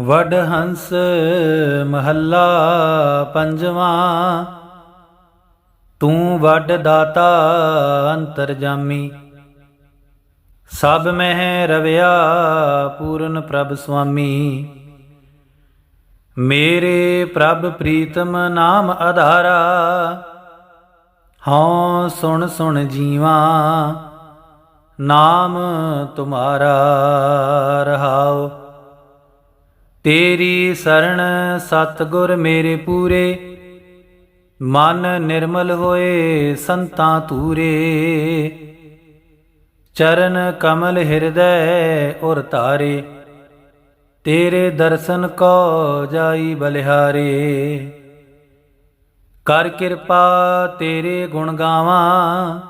ਵਡ ਹੰਸ ਮਹੱਲਾ ਪੰਜਵਾਂ। ਤੂੰ ਵਡ ਦਾਤਾ ਅੰਤਰਜਾਮੀ ਸਭ ਮਹਿ ਰਵਿਆ ਪੂਰਨ ਪ੍ਰਭ ਸੁਆਮੀ। ਮੇਰੇ ਪ੍ਰਭ ਪ੍ਰੀਤਮ ਨਾਮ ਆਧਾਰਾ। ਹਉ ਸੁਣ ਸੁਣ ਜੀਵਾ, ਨਾਮ ਤੁਮਾਰਾ ਰਹਾਉ। ਤੇਰੀ ਸਰਣ ਸਤਗੁਰ ਮੇਰੇ ਪੂਰੇ, ਮਨ ਨਿਰਮਲ ਹੋਏ ਸੰਤਾਂ ਤੂਰੇ ਚਰਨ ਕਮਲ ਹਿਰਦੈ ਔਰ ਧਾਰੇ, ਤੇਰੇ ਦਰਸ਼ਨ ਕੋ ਜਾਈ ਬਲਿਹਾਰੇ। ਕਰ ਕਿਰਪਾ ਤੇਰੇ ਗੁਣ ਗਾਵਾਂ,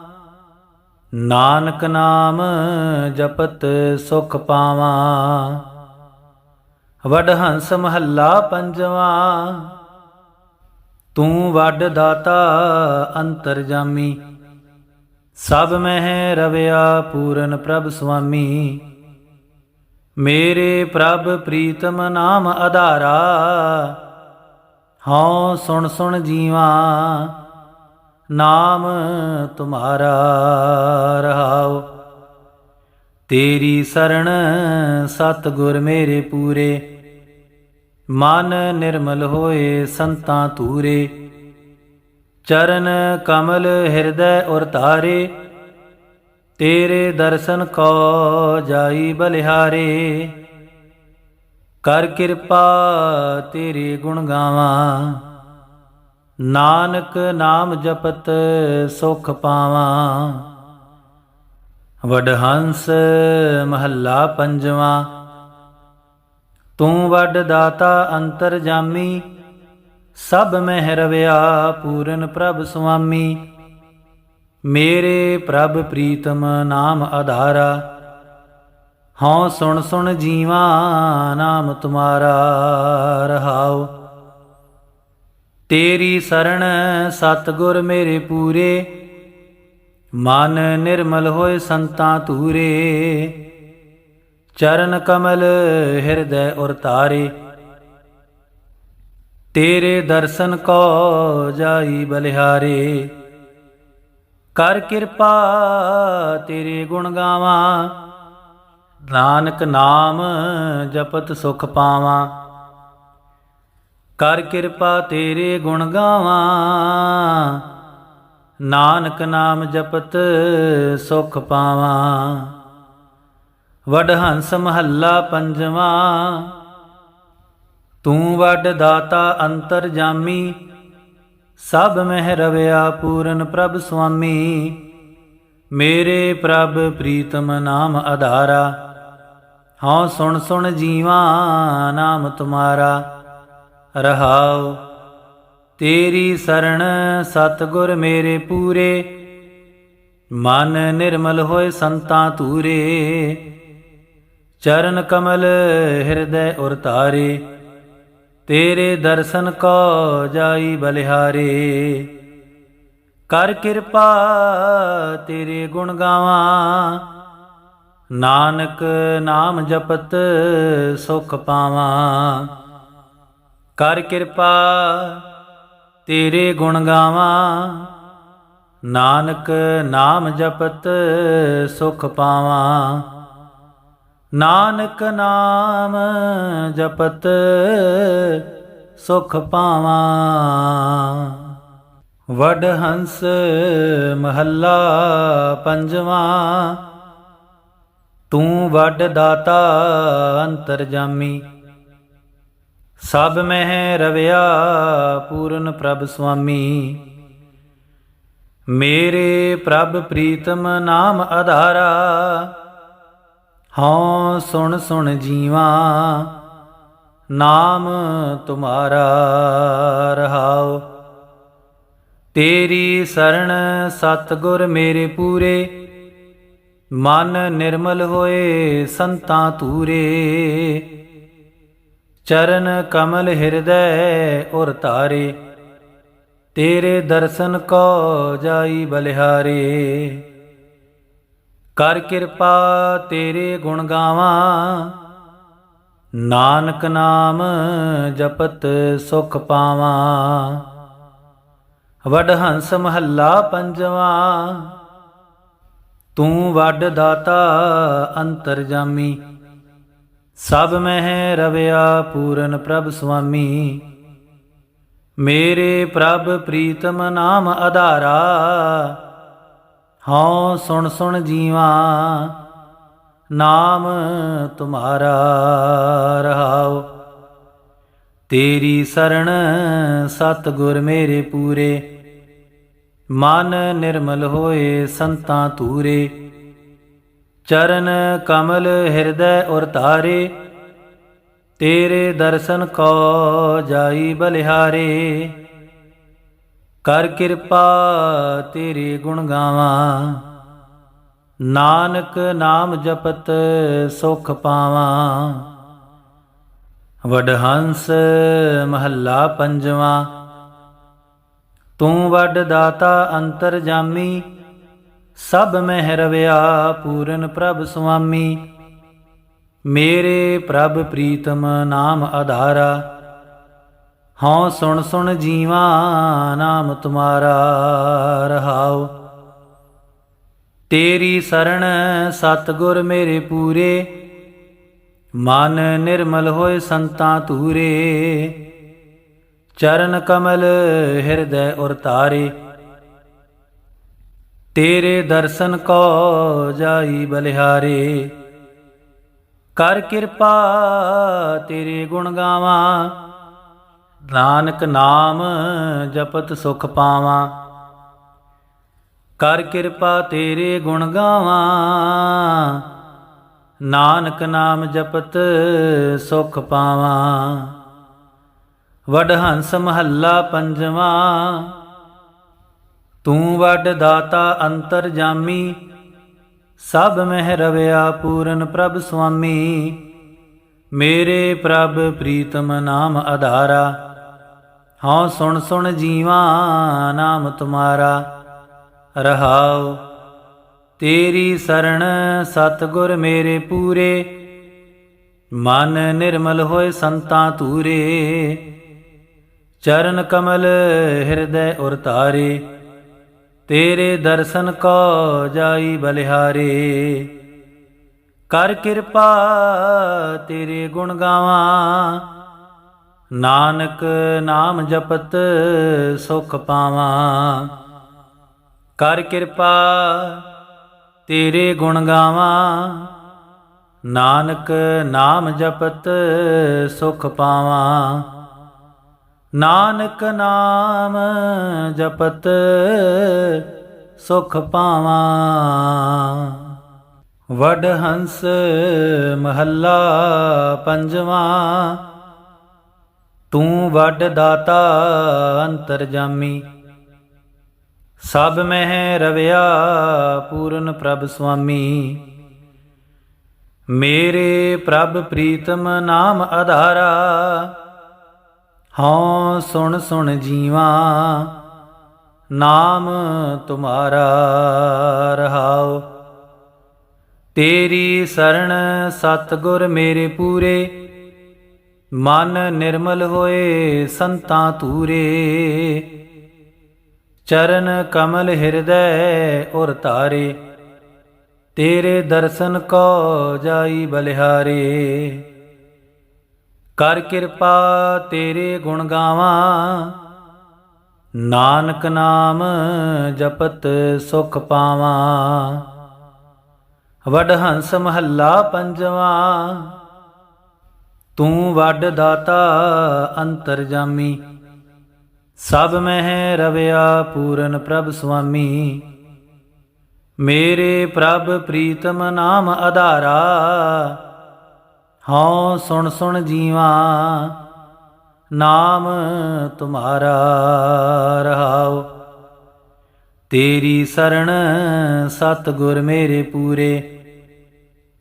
ਨਾਨਕ ਨਾਮ ਜਪਤ ਸੁਖ ਪਾਵਾਂ। ਵਡ ਹੰਸ ਮਹੱਲਾ ਪੰਜਵਾਂ। ਤੂੰ ਵੱਡ ਦਾਤਾ ਅੰਤਰਜਾਮੀ ਸਭ ਮਹਿ ਰਵਿਆ ਪੂਰਨ ਪ੍ਰਭ ਸੁਆਮੀ। ਮੇਰੇ ਪ੍ਰਭ ਪ੍ਰੀਤਮ ਨਾਮ ਆਧਾਰਾ ਹਉ ਸੁਣ ਸੁਣ ਜੀਵਾ, ਨਾਮ ਤੁਮਾਰਾ ਰਹਾਉ। ਤੇਰੀ ਸਰਣ ਸਤਗੁਰ ਮੇਰੇ ਪੂਰੇ। ਮਨ ਨਿਰਮਲ ਹੋਏ ਸੰਤਾਂ ਤੂਰੇ ਚਰਨ ਕਮਲ ਹਿਰਦੈ ਉਰ ਧਾਰੇ ਤੇਰੇ ਦਰਸ਼ਨ ਕੋ ਜਾਈ ਬਲਿਹਾਰੇ। ਕਰ ਕਿਰਪਾ ਤੇਰੇ ਗੁਣ ਗਾਵਾਂ। ਨਾਨਕ ਨਾਮ ਜਪਤ ਸੁਖ ਪਾਵਾਂ। ਵਡ ਹੰਸ ਮਹੱਲਾ ਪੰਜਵਾਂ। ਤੂੰ ਵੱਡ ਦਾਤਾ ਅੰਤਰ ਜਾਮੀ, ਸਭ ਮਹਿ ਰਵਿਆ ਪੂਰਨ ਪ੍ਰਭ ਸੁਆਮੀ। ਮੇਰੇ ਪ੍ਰਭ ਪ੍ਰੀਤਮ ਨਾਮ ਆਧਾਰਾ, ਹਉ ਸੁਣ ਸੁਣ ਜੀਵਾ ਨਾਮ ਤੁਮਾਰਾ ਰਹਾਉ। ਤੇਰੀ ਸਰਣ ਸਤਗੁਰ ਮੇਰੇ ਪੂਰੇ ਮਨ ਨਿਰਮਲ ਹੋਏ ਸੰਤਾਂ ਤੂਰੇ ਚਰਨ ਕਮਲ ਹਿਰਦੈ ਉਰ ਤਾਰੇ। ਤੇਰੇ ਦਰਸ਼ਨ ਕੋ ਜਾਈ ਬਲਿਹਾਰੇ, ਕਰ ਕਿਰਪਾ ਤੇਰੇ ਗੁਣ ਗਾਵਾਂ। ਨਾਨਕ ਨਾਮ ਜਪਤ ਸੁਖ ਪਾਵਾਂ। ਕਰ ਕਿਰਪਾ ਤੇਰੇ ਗੁਣ ਗਾਵਾਂ। ਨਾਨਕ ਨਾਮ ਜਪਤ ਸੁਖ ਪਾਵਾਂ। ਵਡ ਹੰਸ ਮਹੱਲਾ ਪੰਜਵਾਂ। ਤੂੰ ਵੱਡ ਦਾਤਾ ਅੰਤਰ ਜਾਮੀ। ਸਭ ਮਹਿ ਰਵਿਆ ਪੂਰਨ ਪ੍ਰਭ ਸੁਆਮੀ। ਮੇਰੇ ਪ੍ਰਭ ਪ੍ਰੀਤਮ ਨਾਮ ਆਧਾਰਾ ਹਉ ਸੁਣ ਸੁਣ ਜੀਵਾ ਨਾਮ ਤੁਮਾਰਾ। ਰਹਾਉ ਤੇਰੀ ਸਰਣ ਸਤਗੁਰ ਮੇਰੇ ਪੂਰੇ। ਮਨ ਨਿਰਮਲ ਹੋਏ ਸੰਤਾਂ ਤੂਰੇ ਚਰਨ ਕਮਲ ਹਿਰਦੈ ਉਰ ਧਾਰੇ। ਤੇਰੇ ਦਰਸ਼ਨ ਕੋ ਜਾਈ ਬਲਿਹਾਰੇ। ਕਰ ਕਿਰਪਾ ਤੇਰੇ ਗੁਣ ਗਾਵਾਂ। ਨਾਨਕ ਨਾਮ ਜਪਤ ਸੁਖ ਪਾਵਾਂ। ਕਰ ਕਿਰਪਾ ਤੇਰੇ ਗੁਣ ਗਾਵਾਂ। ਨਾਨਕ ਨਾਮ ਜਪਤ ਸੁਖ ਪਾਵਾਂ। ਨਾਨਕ ਨਾਮ ਜਪਤ ਸੁਖ ਪਾਵਾਂ। ਵਡ ਹੰਸ ਮਹੱਲਾ ਪੰਜਵਾਂ। ਤੂੰ ਵੱਡ ਦਾਤਾ ਅੰਤਰਜਾਮੀ। ਸਭ ਮਹਿ ਰਵਿਆ ਪੂਰਨ ਪ੍ਰਭ ਸੁਆਮੀ। ਮੇਰੇ ਪ੍ਰਭ ਪ੍ਰੀਤਮ ਨਾਮ ਆਧਾਰਾ ਹਉ ਸੁਣ ਸੁਣ ਜੀਵਾ, ਨਾਮ ਤੁਮਾਰਾ ਰਹਾਉ। ਤੇਰੀ ਸਰਣ ਸਤਗੁਰ ਮੇਰੇ ਪੂਰੇ, ਮਨ ਨਿਰਮਲ ਹੋਏ ਸੰਤਾਂ ਤੂਰੇ ਚਰਨ ਕਮਲ ਹਿਰਦੈ ਉਰ ਧਾਰੇ, ਤੇਰੇ ਦਰਸ਼ਨ ਕੋ ਜਾਈ ਬਲਿਹਾਰੇ। ਕਰ ਕਿਰਪਾ ਤੇਰੇ ਗੁਣ ਗਾਵਾਂ, ਨਾਨਕ ਨਾਮ ਜਪਤ ਸੁਖ ਪਾਵਾਂ। ਵਡ ਹੰਸ ਮਹੱਲਾ ਪੰਜਵਾਂ, ਤੂੰ ਵੱਡ ਦਾਤਾ ਅੰਤਰ ਜਾਮੀ। ਸਭ ਮਹਿ ਰਵਿਆ ਪੂਰਨ ਪ੍ਰਭ ਸੁਆਮੀ। ਮੇਰੇ ਪ੍ਰਭ ਪ੍ਰੀਤਮ ਨਾਮ ਆਧਾਰਾ ਹਉ ਸੁਣ ਸੁਣ ਜੀਵਾ, ਨਾਮ ਤੁਮਾਰਾ ਰਹਾਉ। ਤੇਰੀ ਸਰਣ ਸਤ ਗੁਰ ਮੇਰੇ ਪੂਰੇ। ਮਨ ਨਿਰਮਲ ਹੋਏ ਸੰਤਾਂ ਤੂਰੇ ਚਰਨ ਕਮਲ ਹਿਰਦੈ ਔਰ ਧਾਰੇ, ਤੇਰੇ ਦਰਸ਼ਨ ਕੋ ਜਾਈ ਬਲਿਹਾਰੇ। ਕਰ ਕਿਰਪਾ ਤੇਰੇ ਗੁਣ ਗਾਵਾਂ, ਨਾਨਕ ਨਾਮ ਜਪਤ ਸੁਖ ਪਾਵਾਂ। ਵਡਹੰਸ ਮਹੱਲਾ ਪੰਜਵਾਂ, ਤੂੰ ਵੱਡ ਦਾਤਾ ਅੰਤਰ ਜਾਮੀ ਸਭ ਮਹਿ ਰਵਿਆ, ਪੂਰਨ ਪ੍ਰਭ ਸੁਆਮੀ। ਮੇਰੇ ਪ੍ਰਭ ਪ੍ਰੀਤਮ ਨਾਮ ਆਧਾਰਾ। ਹਉ ਸੁਣ ਸੁਣ ਜੀਵਾ, ਨਾਮ ਤੁਮਾਰਾ ਰਹਾਉ। ਤੇਰੀ ਸਰਣ ਸਤਗੁਰ ਮੇਰੇ ਪੂਰੇ। ਮਨ ਨਿਰਮਲ ਹੋਏ ਸੰਤਾਂ ਤੂਰੇ ਚਰਨ ਕਮਲ ਹਿਰਦੈ ਔਰ ਤੇਰੇ ਦਰਸ਼ਨ ਕੋ ਜਾਈ ਬਲਿਹਾਰੇ। ਕਰ ਕਿਰਪਾ ਤੇਰੇ ਗੁਣ ਗਾਵਾਂ। ਨਾਨਕ ਨਾਮ ਜਪਤ ਸੁਖ ਪਾਵਾਂ। ਕਰ ਕਿਰਪਾ ਤੇਰੇ ਗੁਣ ਗਾਵਾਂ। ਨਾਨਕ ਨਾਮ ਜਪਤ ਸੁਖ ਪਾਵਾਂ। ਵਡਹੰਸ ਮਹੱਲਾ ਪੰਜਵਾਂ। ਤੂੰ ਵੱਡ ਦਾਤਾ ਅੰਤਰ ਜਾਮੀ, ਸਭ ਮਹਿ ਰਵਿਆ ਪੂਰਨ ਪ੍ਰਭ ਸੁਆਮੀ। ਮੇਰੇ ਪ੍ਰਭ ਪ੍ਰੀਤਮ ਨਾਮ ਆਧਾਰਾ ਹਉ ਸੁਣ ਸੁਣ ਜੀਵਾ ਨਾਮ ਤੁਮਾਰਾ। ਰਹਾਉ, ਤੇਰੀ ਸਰਣ ਸਤਗੁਰ ਮੇਰੇ ਪੂਰੇ, ਮਨ ਨਿਰਮਲ ਹੋਏ ਸੰਤਾਂ ਤੂਰੇ ਚਰਨ ਕਮਲ ਹਿਰਦੈ ਔਰ ਤੇਰੇ ਦਰਸ਼ਨ ਕੋ ਜਾਈ ਬਲਿਹਾਰੇ। ਕਰ ਕਿਰਪਾ ਤੇਰੇ ਗੁਣ ਗਾਵਾਂ। ਨਾਨਕ ਨਾਮ ਜਪਤ ਸੁਖ ਪਾਵਾਂ। ਕਰ ਕਿਰਪਾ ਤੇਰੇ ਗੁਣ ਗਾਵਾਂ। ਨਾਨਕ ਨਾਮ ਜਪਤ ਸੁਖ ਪਾਵਾਂ। ਨਾਨਕ ਨਾਮ ਜਪਤ ਸੁਖ ਪਾਵਾਂ। ਵਡ ਹੰਸ ਮਹੱਲਾ ਪੰਜਵਾਂ। ਤੂੰ ਵੱਡ ਦਾਤਾ ਅੰਤਰ ਜਾਮੀ। ਸਭ ਮਹਿ ਰਵਿਆ ਪੂਰਨ ਪ੍ਰਭ ਸੁਆਮੀ। ਮੇਰੇ ਪ੍ਰਭ ਪ੍ਰੀਤਮ ਨਾਮ ਆਧਾਰਾ। ਹਉ ਸੁਣ ਸੁਣ ਜੀਵਾ, ਨਾਮ ਤੁਮਾਰਾ ਰਹਾਉ। ਤੇਰੀ ਸਰਣ ਸਤਗੁਰ ਮੇਰੇ ਪੂਰੇ, ਮਨ ਨਿਰਮਲ ਹੋਏ ਸੰਤਾਂ ਤੂਰੇ ਚਰਨ ਕਮਲ ਹਿਰਦੈ ਔਰ ਤਾਰੇ ਤੇਰੇ ਦਰਸ਼ਨ ਕੋ ਜਾਈ ਬਲਿਹਾਰੇ। ਕਰ ਕਿਰਪਾ ਤੇਰੇ ਗੁਣ ਗਾਵਾਂ। ਨਾਨਕ ਨਾਮ ਜਪਤ ਸੁਖ ਪਾਵਾਂ। ਵਡ ਹੰਸ ਮਹੱਲਾ ਪੰਜਵਾਂ। ਤੂੰ ਵੱਡ ਦਾਤਾ ਅੰਤਰ ਜਾਮੀ। ਸਭ ਮਹਿ ਰਵਿਆ ਪੂਰਨ ਪ੍ਰਭ ਸੁਆਮੀ। ਮੇਰੇ ਪ੍ਰਭ ਪ੍ਰੀਤਮ ਨਾਮ ਆਧਾਰਾ। ਹਉ ਸੁਣ ਸੁਣ ਜੀਵਾ, ਨਾਮ ਤੁਮਾਰਾ ਰਹਾਉ ਤੇਰੀ ਸਰਣ ਸਤ ਗੁਰ ਮੇਰੇ ਪੂਰੇ,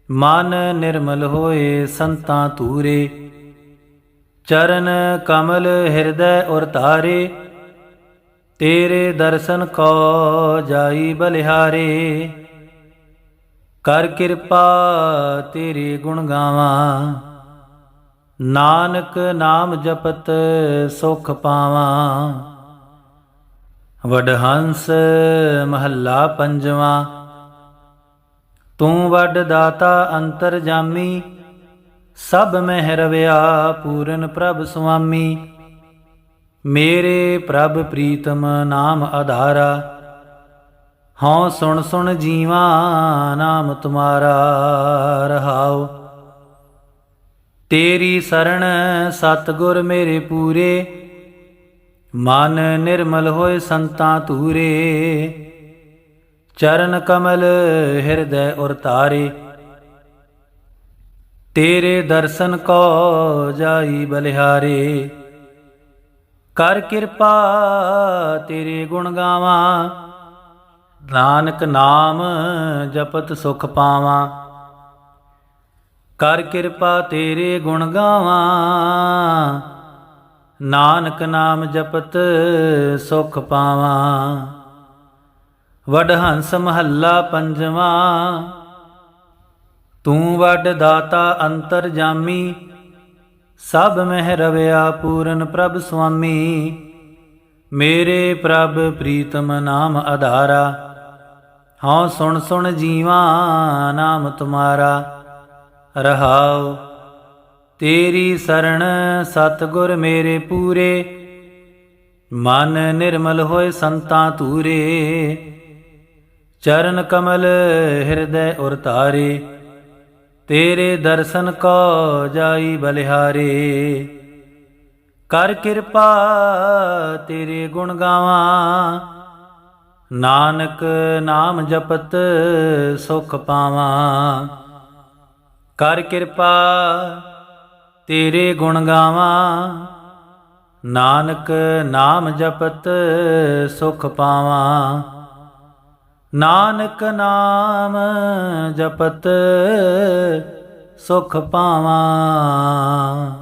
ਮਨ ਨਿਰਮਲ ਹੋਏ ਸੰਤਾਂ ਤੂਰੇ ਚਰਨ ਕਮਲ ਹਿਰਦੈ ਉਰ ਤਾਰੇ, ਤੇਰੇ ਦਰਸ਼ਨ ਕੋ ਜਾਈ ਬਲਿਹਾਰੇ। ਕਰ ਕਿਰਪਾ ਤੇਰੇ ਗੁਣ ਗਾਵਾਂ। ਨਾਨਕ ਨਾਮ ਜਪਤ ਸੁਖ ਪਾਵਾਂ। ਵਡਹੰਸ ਮਹੱਲਾ ਪੰਜਵਾਂ। ਤੂੰ ਵੱਡ ਦਾਤਾ ਅੰਤਰ ਜਾਮੀ। ਸਭ ਮਹਿ ਰਵਿਆ ਪੂਰਨ ਪ੍ਰਭ ਸੁਆਮੀ। ਮੇਰੇ ਪ੍ਰਭ ਪ੍ਰੀਤਮ ਨਾਮ ਆਧਾਰਾ। ਹਉ ਸੁਣ ਸੁਣ ਜੀਵਾ, ਨਾਮ ਤੁਮਾਰਾ ਰਹਾਉ। ਤੇਰੀ ਸਰਣ ਸਤਗੁਰ ਮੇਰੇ ਪੂਰੇ, ਮਨ ਨਿਰਮਲ ਹੋਏ ਸੰਤਾਂ ਤੂਰੇ ਚਰਨ ਕਮਲ ਹਿਰਦੈ ਉਰ ਤਾਰੇ, ਤੇਰੇ ਦਰਸ਼ਨ ਕੋ ਜਾਈ ਬਲਿਹਾਰੇ। ਕਰ ਕਿਰਪਾ ਤੇਰੇ ਗੁਣ ਗਾਵਾਂ ਨਾਨਕ ਨਾਮ ਜਪਤ ਸੁਖ ਪਾਵਾਂ। ਕਰ ਕਿਰਪਾ ਤੇਰੇ ਗੁਣ ਗਾਵਾਂ। ਨਾਨਕ ਨਾਮ ਜਪਤ ਸੁਖ ਪਾਵਾਂ। ਵਡ ਹੰਸ ਮਹੱਲਾ ਪੰਜਵਾਂ। ਤੂੰ ਵੱਡ ਦਾਤਾ ਅੰਤਰ ਜਾਮੀ। ਸਭ ਮਹਿ ਰਵਿਆ ਪੂਰਨ ਪ੍ਰਭ ਸੁਆਮੀ। ਮੇਰੇ ਪ੍ਰਭ ਪ੍ਰੀਤਮ ਨਾਮ ਆਧਾਰਾ। ਹਉ ਸੁਣ ਸੁਣ ਜੀਵਾ, ਨਾਮ ਤੁਮਾਰਾ। ਰਹਾਉ, ਤੇਰੀ ਸਰਣ ਸਤਗੁਰ ਮੇਰੇ ਪੂਰੇ। ਮਨ ਨਿਰਮਲ ਹੋਏ ਸੰਤਾਂ ਤੂਰੇ ਚਰਨ ਕਮਲ ਹਿਰਦੈ ਉਰ ਤਾਰੇ ਤੇਰੇ ਦਰਸ਼ਨ ਕੋ ਜਾਈ ਬਲਿਹਾਰੇ। ਕਰ ਕਿਰਪਾ ਤੇਰੇ ਗੁਣ ਗਾਵਾਂ। ਨਾਨਕ ਨਾਮ ਜਪਤ ਸੁਖ ਪਾਵਾਂ। ਕਰ ਕਿਰਪਾ ਤੇਰੇ ਗੁਣ ਗਾਵਾਂ। ਨਾਨਕ ਨਾਮ ਜਪਤ ਸੁਖ ਪਾਵਾਂ। ਨਾਨਕ ਨਾਮ ਜਪਤ ਸੁਖ ਪਾਵਾਂ।